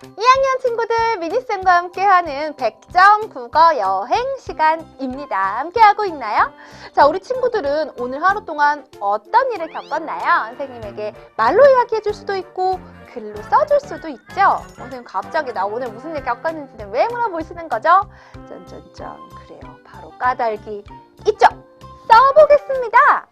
2학년 친구들 미니쌤과 함께하는 100점 국어 여행 시간입니다. 함께하고 있나요? 자, 우리 친구들은 오늘 하루 동안 어떤 일을 겪었나요? 선생님에게 말로 이야기해 줄 수도 있고 글로 써줄 수도 있죠. 어, 선생님 갑자기 나 오늘 무슨 일 겪었는지는 왜 물어보시는 거죠? 짠짠짠 그래요. 바로 까닭이 있죠. 써보겠습니다.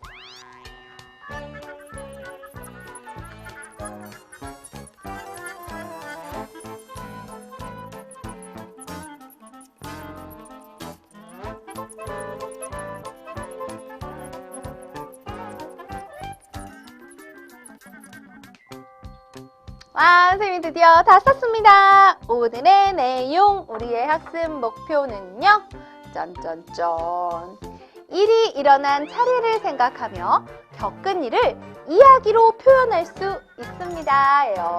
와, 선생님이 드디어 다 썼습니다. 오늘의 내용, 우리의 학습 목표는요. 짠짠짠. 일이 일어난 차례를 생각하며 겪은 일을 이야기로 표현할 수 있습니다.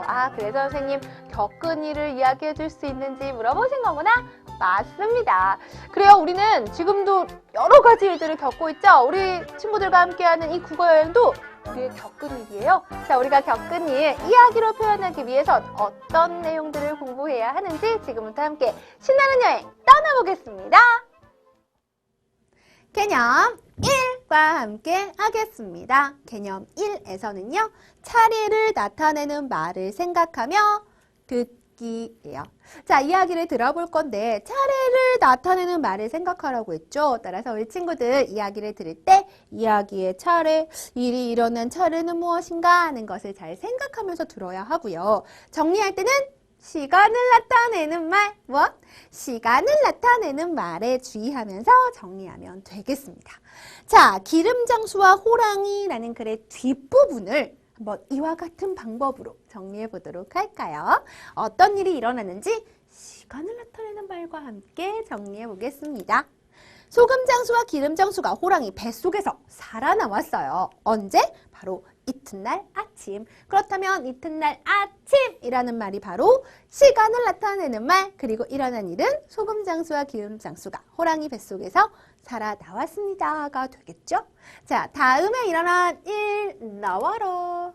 아, 그래서 선생님 겪은 일을 이야기해 줄 수 있는지 물어보신 거구나? 맞습니다. 그래요. 우리는 지금도 여러 가지 일들을 겪고 있죠. 우리 친구들과 함께하는 이 국어 여행도 우리의 겪은 일이에요. 자, 우리가 겪은 일 이야기로 표현하기 위해선 어떤 내용들을 공부해야 하는지 지금부터 함께 신나는 여행 떠나보겠습니다. 개념 1과 함께 하겠습니다. 개념 1에서는요, 차례를 나타내는 말을 생각하며 듣기예요. 자, 이야기를 들어볼 건데, 차례를 나타내는 말을 생각하라고 했죠. 따라서 우리 친구들 이야기를 들을 때, 이야기의 차례, 일이 일어난 차례는 무엇인가 하는 것을 잘 생각하면서 들어야 하고요. 정리할 때는 시간을 나타내는 말, 무엇? 시간을 나타내는 말에 주의하면서 정리하면 되겠습니다. 자, 기름장수와 호랑이라는 글의 뒷부분을 한번 이와 같은 방법으로 정리해 보도록 할까요? 어떤 일이 일어났는지 시간을 나타내는 말과 함께 정리해 보겠습니다. 소금장수와 기름장수가 호랑이 뱃속에서 살아나왔어요. 언제? 바로 이튿날 아침. 그렇다면 이튿날 아침이라는 말이 바로 시간을 나타내는 말, 그리고 일어난 일은 소금장수와 기름장수가 호랑이 뱃속에서 살아 나왔습니다가 되겠죠? 자, 다음에 일어난 일 나와라.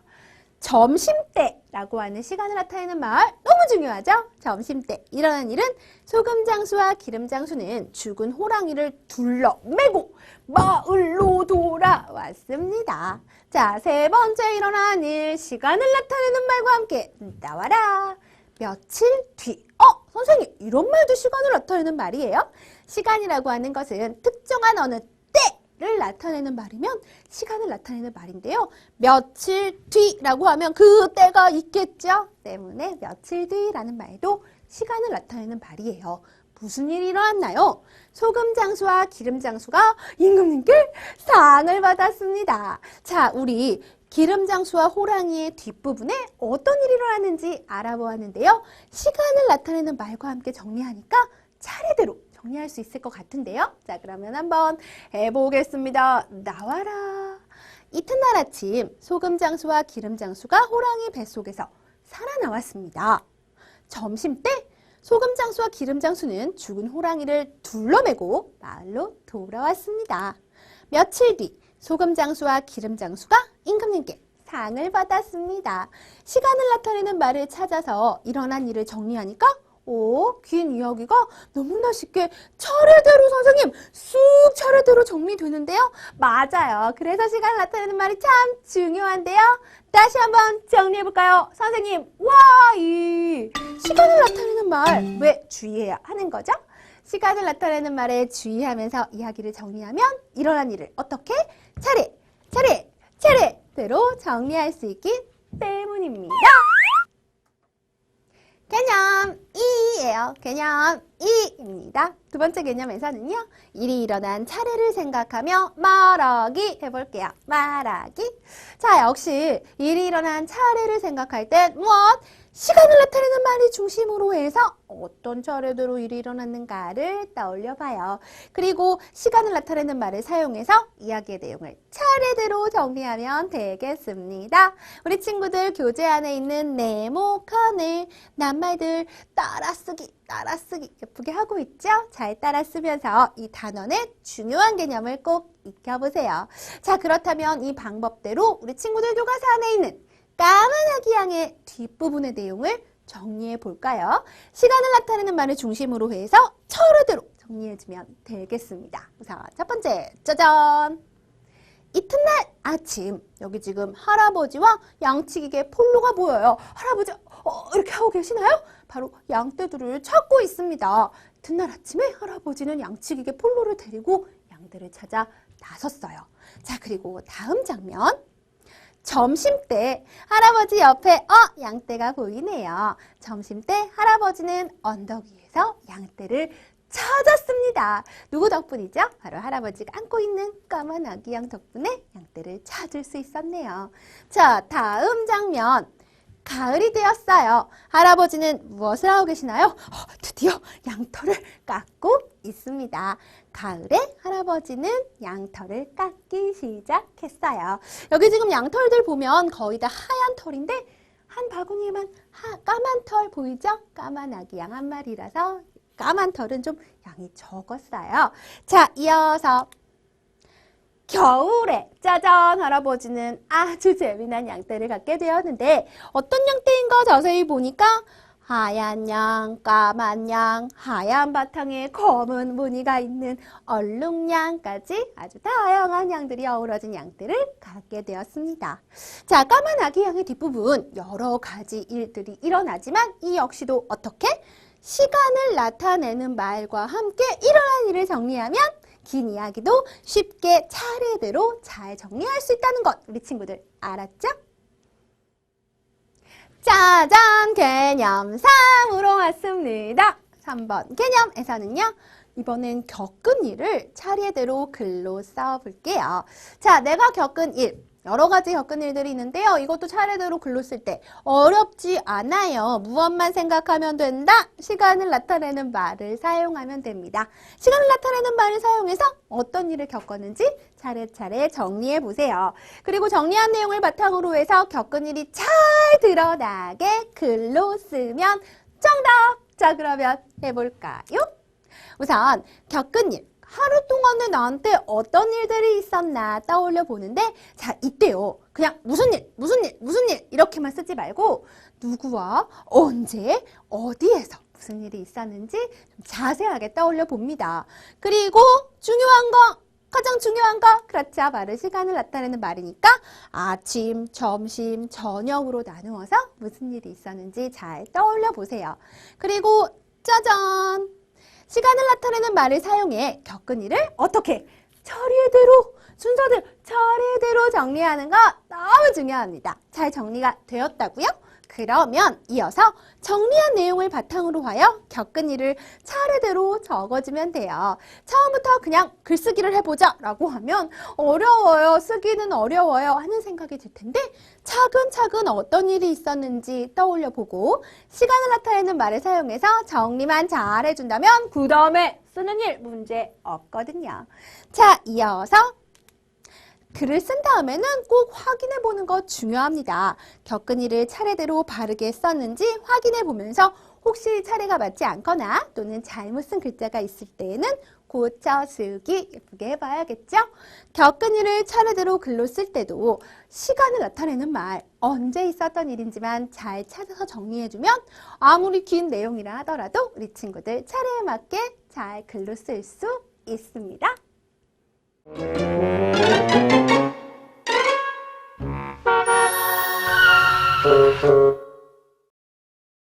점심때라고 하는 시간을 나타내는 말 너무 중요하죠? 점심때 일어난 일은 소금장수와 기름장수는 죽은 호랑이를 둘러매고 마을로 돌아왔습니다. 자, 세 번째 일어난 일 시간을 나타내는 말과 함께 나와라. 며칠 뒤. 어, 선생님, 이런 말도 시간을 나타내는 말이에요. 시간이라고 하는 것은 특정한 어느 때 를 나타내는 말이면 시간을 나타내는 말인데요. 며칠 뒤라고 하면 그 때가 있겠죠. 때문에 며칠 뒤라는 말도 시간을 나타내는 말이에요. 무슨 일이 일어났나요? 소금 장수와 기름 장수가 임금님께 상을 받았습니다. 자, 우리 기름 장수와 호랑이의 뒷부분에 어떤 일이 일어났는지 알아보았는데요. 시간을 나타내는 말과 함께 정리하니까 차례대로 정리할 수 있을 것 같은데요. 자, 그러면 한번 해보겠습니다. 나와라. 이튿날 아침 소금 장수와 기름 장수가 호랑이 뱃속에서 살아나왔습니다. 점심 때 소금 장수와 기름 장수는 죽은 호랑이를 둘러매고 마을로 돌아왔습니다. 며칠 뒤 소금 장수와 기름 장수가 임금님께 상을 받았습니다. 시간을 나타내는 말을 찾아서 일어난 일을 정리하니까 오, 긴 이야기가 너무나 쉽게 차례대로 선생님 쑥 차례대로 정리되는데요. 맞아요. 그래서 시간을 나타내는 말이 참 중요한데요. 다시 한번 정리해볼까요? 선생님, 와, 이 시간을 나타내는 말 왜 주의해야 하는 거죠? 시간을 나타내는 말에 주의하면서 이야기를 정리하면 일어난 일을 어떻게 차례, 차례, 차례대로 정리할 수 있기 때문입니다. 개념 2예요. 개념 2입니다. 두 번째 개념에서는요. 일이 일어난 차례를 생각하며 말하기 해볼게요. 말하기. 자, 역시 일이 일어난 차례를 생각할 땐 무엇? 시간을 나타내는 말이 중심으로 해서 어떤 차례대로 일이 일어났는가를 떠올려 봐요. 그리고 시간을 나타내는 말을 사용해서 이야기의 내용을 차례대로 정리하면 되겠습니다. 우리 친구들 교재 안에 있는 네모 칸을 낱말들 따라쓰기 따라쓰기 예쁘게 하고 있죠? 잘 따라 쓰면서 이 단원의 중요한 개념을 꼭 익혀보세요. 자 그렇다면 이 방법대로 우리 친구들 교과서 안에 있는 까만 아기 양의 뒷부분의 내용을 정리해 볼까요? 시간을 나타내는 말을 중심으로 해서 차례대로 정리해주면 되겠습니다. 우선 첫 번째, 짜잔! 이튿날 아침 여기 지금 할아버지와 양치기계 폴로가 보여요. 할아버지 어, 이렇게 하고 계시나요? 바로 양떼들을 찾고 있습니다. 이튿날 아침에 할아버지는 양치기계 폴로를 데리고 양들을 찾아 나섰어요. 자 그리고 다음 장면 점심 때 할아버지 옆에 어 양떼가 보이네요. 점심 때 할아버지는 언덕 위에서 양떼를 찾았습니다. 누구 덕분이죠? 바로 할아버지가 안고 있는 까만 아기 양 덕분에 양떼를 찾을 수 있었네요. 자, 다음 장면. 가을이 되었어요. 할아버지는 무엇을 하고 계시나요? 어, 드디어 양털을 깎고 있습니다. 가을에 할아버지는 양털을 깎기 시작했어요. 여기 지금 양털들 보면 거의 다 하얀 털인데 한 바구니에만 하, 까만 털 보이죠? 까만 아기 양 한 마리라서 까만 털은 좀 양이 적었어요. 자, 이어서 겨울에 짜잔 할아버지는 아주 재미난 양떼를 갖게 되었는데 어떤 양떼인가 자세히 보니까 하얀 양, 까만 양, 하얀 바탕에 검은 무늬가 있는 얼룩양까지 아주 다양한 양들이 어우러진 양떼를 갖게 되었습니다. 자, 까만 아기 양의 뒷부분 여러 가지 일들이 일어나지만 이 역시도 어떻게? 시간을 나타내는 말과 함께 일어난 일을 정리하면 긴 이야기도 쉽게 차례대로 잘 정리할 수 있다는 것 우리 친구들 알았죠? 짜잔 개념 3으로 왔습니다. 3번 개념에서는요. 이번엔 겪은 일을 차례대로 글로 써볼게요. 자, 내가 겪은 일. 여러 가지 겪은 일들이 있는데요. 이것도 차례대로 글로 쓸 때 어렵지 않아요. 무엇만 생각하면 된다. 시간을 나타내는 말을 사용하면 됩니다. 시간을 나타내는 말을 사용해서 어떤 일을 겪었는지 차례차례 정리해 보세요. 그리고 정리한 내용을 바탕으로 해서 겪은 일이 잘 드러나게 글로 쓰면 정답! 자, 그러면 해볼까요? 우선 겪은 일. 하루 동안에 나한테 어떤 일들이 있었나 떠올려 보는데 자 이때요. 그냥 무슨 일 무슨 일 무슨 일 이렇게만 쓰지 말고 누구와 언제 어디에서 무슨 일이 있었는지 좀 자세하게 떠올려 봅니다. 그리고 중요한 거 가장 중요한 거 그렇죠. 바로 시간을 나타내는 말이니까 아침 점심 저녁으로 나누어서 무슨 일이 있었는지 잘 떠올려 보세요. 그리고 짜잔 시간을 나타내는 말을 사용해 겪은 일을 어떻게 차례대로 순서대로 차례대로 정리하는 거 너무 중요합니다. 잘 정리가 되었다고요? 그러면 이어서 정리한 내용을 바탕으로 하여 겪은 일을 차례대로 적어주면 돼요. 처음부터 그냥 글쓰기를 해보자 라고 하면 어려워요. 쓰기는 어려워요. 하는 생각이 들 텐데 차근차근 어떤 일이 있었는지 떠올려 보고 시간을 나타내는 말을 사용해서 정리만 잘 해준다면 그 다음에 쓰는 일 문제 없거든요. 자, 이어서 글을 쓴 다음에는 꼭 확인해 보는 것 중요합니다. 겪은 일을 차례대로 바르게 썼는지 확인해 보면서 혹시 차례가 맞지 않거나 또는 잘못 쓴 글자가 있을 때에는 고쳐 쓰기 예쁘게 해봐야겠죠? 겪은 일을 차례대로 글로 쓸 때도 시간을 나타내는 말, 언제 있었던 일인지만 잘 찾아서 정리해주면 아무리 긴 내용이라 하더라도 우리 친구들 차례에 맞게 잘 글로 쓸 수 있습니다. 呵呵。